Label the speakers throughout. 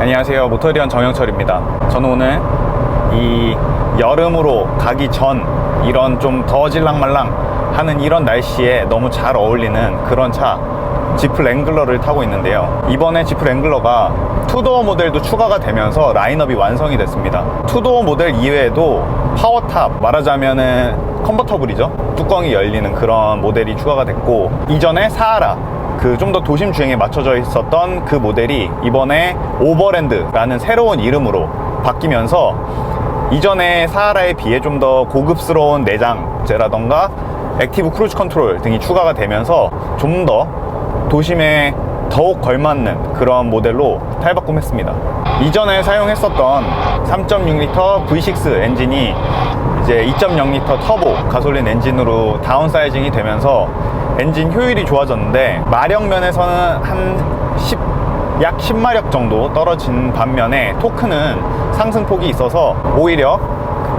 Speaker 1: 안녕하세요. 모터리언 정영철입니다. 저는 오늘 이 여름으로 가기 전 이런 좀 더 질랑말랑 하는 이런 날씨에 너무 잘 어울리는 그런 차 지프 랭글러를 타고 있는데요. 이번에 지프 랭글러가 투도어 모델도 추가가 되면서 라인업이 완성이 됐습니다. 투도어 모델 이외에도 파워탑 말하자면은 컨버터블이죠? 뚜껑이 열리는 그런 모델이 추가가 됐고 이전에 사하라 그 좀 더 도심 주행에 맞춰져 있었던 그 모델이 이번에 오버랜드라는 새로운 이름으로 바뀌면서 이전에 사하라에 비해 좀 더 고급스러운 내장재라던가 액티브 크루즈 컨트롤 등이 추가가 되면서 좀 더 도심에 더욱 걸맞는 그런 모델로 탈바꿈했습니다. 이전에 사용했었던 3.6L V6 엔진이 이제 2.0L 터보 가솔린 엔진으로 다운사이징이 되면서 엔진 효율이 좋아졌는데 마력 면에서는 한 10, 약 10마력 정도 떨어진 반면에 토크는 상승폭이 있어서 오히려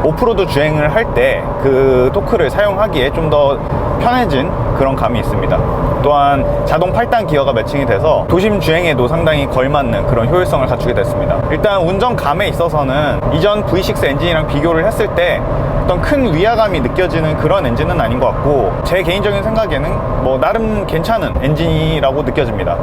Speaker 1: 오프로드 주행을 할 때 그 토크를 사용하기에 좀 더 편해진 그런 감이 있습니다. 또한 자동 8단 기어가 매칭이 돼서 도심 주행에도 상당히 걸맞는 그런 효율성을 갖추게 됐습니다. 일단 운전감에 있어서는 이전 V6 엔진이랑 비교를 했을 때 어떤 큰 위화감이 느껴지는 그런 엔진은 아닌 것 같고 제 개인적인 생각에는 뭐 나름 괜찮은 엔진이라고 느껴집니다.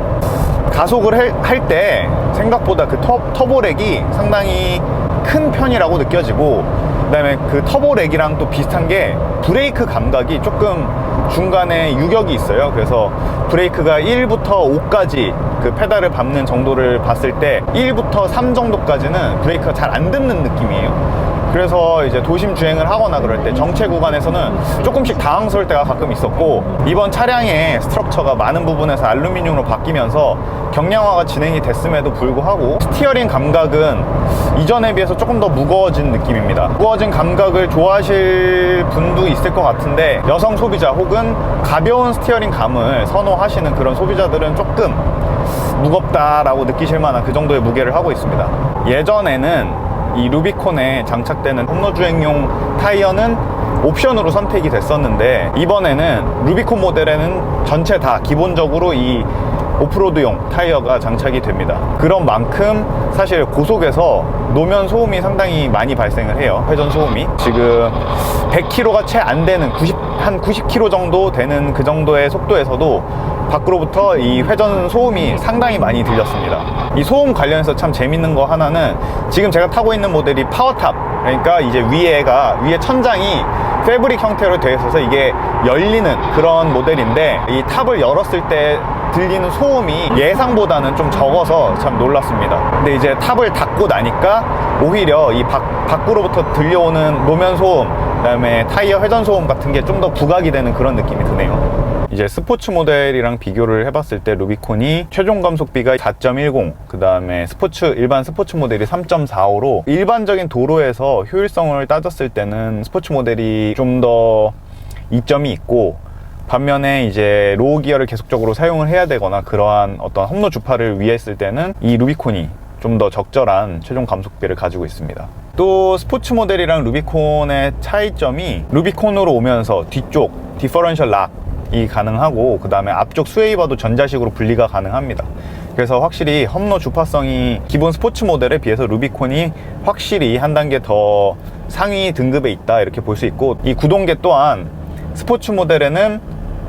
Speaker 1: 가속을 할 때 생각보다 그 터, 터보렉이 상당히 큰 편이라고 느껴지고 그다음에 그 터보렉이랑 또 비슷한 게 브레이크 감각이 조금 중간에 유격이 있어요. 그래서 브레이크가 1부터 5까지 그 페달을 밟는 정도를 봤을 때 1부터 3 정도까지는 브레이크가 잘 안 듣는 느낌이에요. 그래서 이제 도심 주행을 하거나 그럴 때 정체 구간에서는 조금씩 당황스러울 때가 가끔 있었고 이번 차량의 스트럭처가 많은 부분에서 알루미늄으로 바뀌면서 경량화가 진행이 됐음에도 불구하고 스티어링 감각은 이전에 비해서 조금 더 무거워진 느낌입니다. 무거워진 감각을 좋아하실 분도 있을 것 같은데 여성 소비자 혹은 가벼운 스티어링 감을 선호하시는 그런 소비자들은 조금 무겁다라고 느끼실 만한 그 정도의 무게를 하고 있습니다. 예전에는 이 루비콘에 장착되는 홈로 주행용 타이어는 옵션으로 선택이 됐었는데 이번에는 루비콘 모델에는 전체 다 기본적으로 이 오프로드용 타이어가 장착이 됩니다. 그런 만큼 사실 고속에서 노면 소음이 상당히 많이 발생을 해요. 회전 소음이. 지금 100km가 채 안 되는 90, 한 90km 정도 되는 그 정도의 속도에서도 밖으로부터 이 회전 소음이 상당히 많이 들렸습니다. 이 소음 관련해서 참 재밌는 거 하나는 지금 제가 타고 있는 모델이 파워탑 그러니까 이제 위에가 위에 천장이 패브릭 형태로 되어 있어서 이게 열리는 그런 모델인데 이 탑을 열었을 때 들리는 소음이 예상보다는 좀 적어서 참 놀랐습니다. 근데 이제 탑을 닫고 나니까 오히려 이 밖, 밖으로부터 들려오는 노면 소음, 그다음에 타이어 회전 소음 같은 게 좀 더 부각이 되는 그런 느낌이 드네요. 이제 스포츠 모델이랑 비교를 해봤을 때 루비콘이 최종 감속비가 4.10, 그 다음에 스포츠 일반 스포츠 모델이 3.45로 일반적인 도로에서 효율성을 따졌을 때는 스포츠 모델이 좀 더 이점이 있고 반면에 이제 로우 기어를 계속적으로 사용을 해야 되거나 그러한 어떤 험로 주파를 위해 쓸 때는 이 루비콘이 좀 더 적절한 최종 감속비를 가지고 있습니다. 또 스포츠 모델이랑 루비콘의 차이점이 루비콘으로 오면서 뒤쪽 디퍼런셜 락 이 가능하고 그 다음에 앞쪽 스웨이버도 전자식으로 분리가 가능합니다. 그래서 확실히 험로 주파성이 기본 스포츠 모델에 비해서 루비콘이 확실히 한 단계 더 상위 등급에 있다 이렇게 볼 수 있고 이 구동계 또한 스포츠 모델에는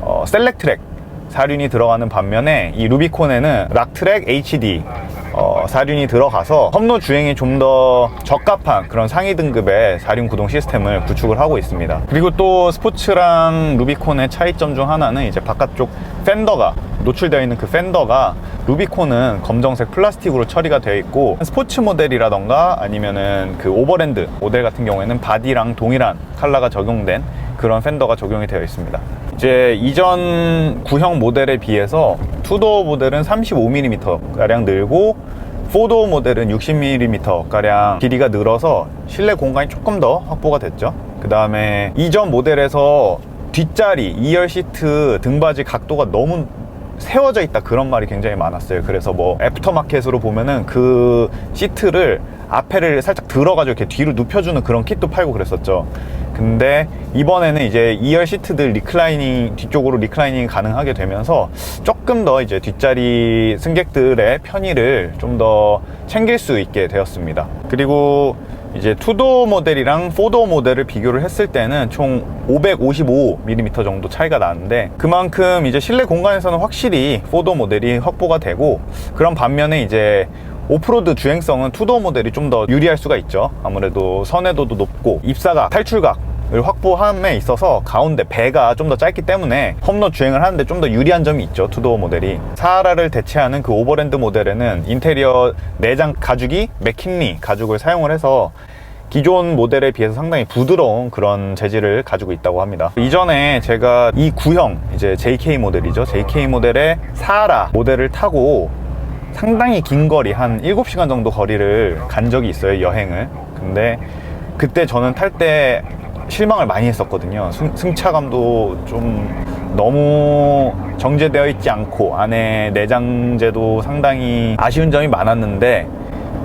Speaker 1: 어, 셀렉트랙 사륜이 들어가는 반면에 이 루비콘에는 락트랙 HD 어, 사륜이 들어가서 험로 주행에 좀더 적합한 그런 상위 등급의 사륜 구동 시스템을 구축을 하고 있습니다. 그리고 또 스포츠랑 루비콘의 차이점 중 하나는 이제 바깥쪽 팬더가 노출되어 있는 그 팬더가 루비콘은 검정색 플라스틱으로 처리가 되어 있고 스포츠 모델이라던가 아니면은 그 오버랜드 모델 같은 경우에는 바디랑 동일한 컬러가 적용된 그런 팬더가 적용이 되어 있습니다. 이제 이전 구형 모델에 비해서 투도어 모델은 35mm 가량 늘고 포도어 모델은 60mm 가량 길이가 늘어서 실내 공간이 조금 더 확보가 됐죠. 그 다음에 이전 모델에서 뒷자리 2열 시트 등받이 각도가 너무 세워져 있다 그런 말이 굉장히 많았어요. 그래서 뭐 애프터마켓으로 보면은 그 시트를 앞에를 살짝 들어가지고 이렇게 뒤로 눕혀주는 그런 킷도 팔고 그랬었죠. 근데 이번에는 이제 2열 시트들 리클라이닝 뒤쪽으로 리클라이닝 가능하게 되면서 조금 더 이제 뒷자리 승객들의 편의를 좀 더 챙길 수 있게 되었습니다. 그리고 이제 투도어 모델이랑 포도어 모델을 비교를 했을 때는 총 555mm 정도 차이가 나는데 그만큼 이제 실내 공간에서는 확실히 포도어 모델이 확보가 되고 그런 반면에 이제 오프로드 주행성은 투도어 모델이 좀 더 유리할 수가 있죠. 아무래도 선해도도 높고 입사각, 탈출각 을 확보함에 있어서 가운데 배가 좀 더 짧기 때문에 홈로 주행을 하는데 좀 더 유리한 점이 있죠 투도어 모델이 사하라를 대체하는 그 오버랜드 모델에는 인테리어 내장 가죽이 맥킨리 가죽을 사용을 해서 기존 모델에 비해서 상당히 부드러운 그런 재질을 가지고 있다고 합니다. 이전에 제가 이 구형, 이제 JK 모델이죠. JK 모델의 사하라 모델을 타고 상당히 긴 거리, 한 7시간 정도 거리를 간 적이 있어요, 여행을. 근데 그때 저는 탈 때 실망을 많이 했었거든요. 승, 승차감도 좀 너무 정제되어 있지 않고 안에 내장재도 상당히 아쉬운 점이 많았는데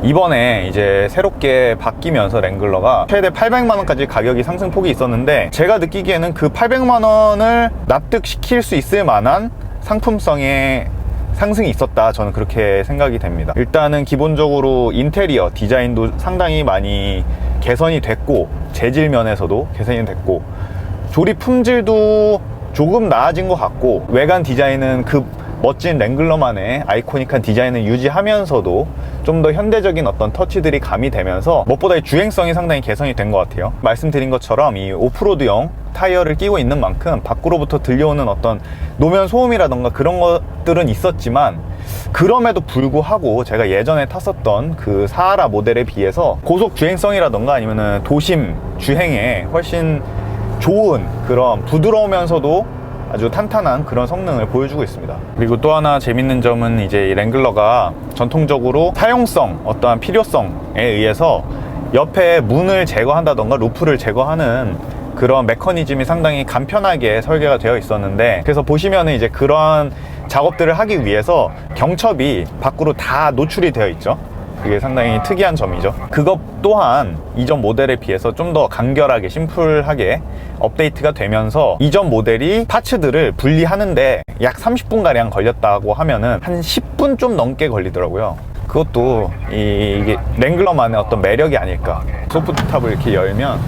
Speaker 1: 이번에 이제 새롭게 바뀌면서 랭글러가 최대 800만 원까지 가격이 상승폭이 있었는데 제가 느끼기에는 그 800만 원을 납득시킬 수 있을 만한 상품성의 상승이 있었다. 저는 그렇게 생각이 됩니다. 일단은 기본적으로 인테리어 디자인도 상당히 많이 개선이 됐고 재질 면에서도 개선이 됐고 조립 품질도 조금 나아진 것 같고 외관 디자인은 그 멋진 랭글러만의 아이코닉한 디자인을 유지하면서도 좀 더 현대적인 어떤 터치들이 가미되면서 무엇보다 이 주행성이 상당히 개선이 된 것 같아요. 말씀드린 것처럼 이 오프로드용 타이어를 끼고 있는 만큼 밖으로부터 들려오는 어떤 노면 소음이라던가 그런 것들은 있었지만 그럼에도 불구하고 제가 예전에 탔었던 그 사하라 모델에 비해서 고속 주행성이라던가 아니면은 도심 주행에 훨씬 좋은 그런 부드러우면서도 아주 탄탄한 그런 성능을 보여주고 있습니다. 그리고 또 하나 재밌는 점은 이제 이 랭글러가 전통적으로 사용성, 어떠한 필요성에 의해서 옆에 문을 제거한다던가 루프를 제거하는 그런 메커니즘이 상당히 간편하게 설계가 되어 있었는데 그래서 보시면은 이제 그런 작업들을 하기 위해서 경첩이 밖으로 다 노출이 되어 있죠. 그게 상당히 특이한 점이죠. 그것 또한 이전 모델에 비해서 좀 더 간결하게 심플하게 업데이트가 되면서 이전 모델이 파츠들을 분리하는데 약 30분 가량 걸렸다고 하면은 한 10분 좀 넘게 걸리더라고요. 그것도 이, 이게 랭글러만의 어떤 매력이 아닐까. 소프트탑을 이렇게 열면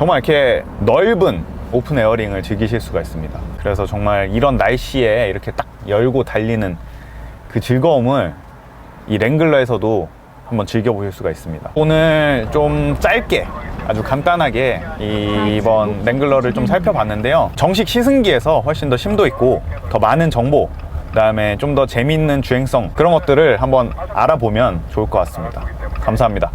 Speaker 1: 정말 이렇게 넓은 오픈 에어링을 즐기실 수가 있습니다. 그래서 정말 이런 날씨에 이렇게 딱 열고 달리는 그 즐거움을 이 랭글러에서도 한번 즐겨보실 수가 있습니다. 오늘 좀 짧게 아주 간단하게 이- 이번 랭글러를 좀 살펴봤는데요. 정식 시승기에서 훨씬 더 심도 있고 더 많은 정보 그다음에 좀 더 재미있는 주행성 그런 것들을 한번 알아보면 좋을 것 같습니다. 감사합니다.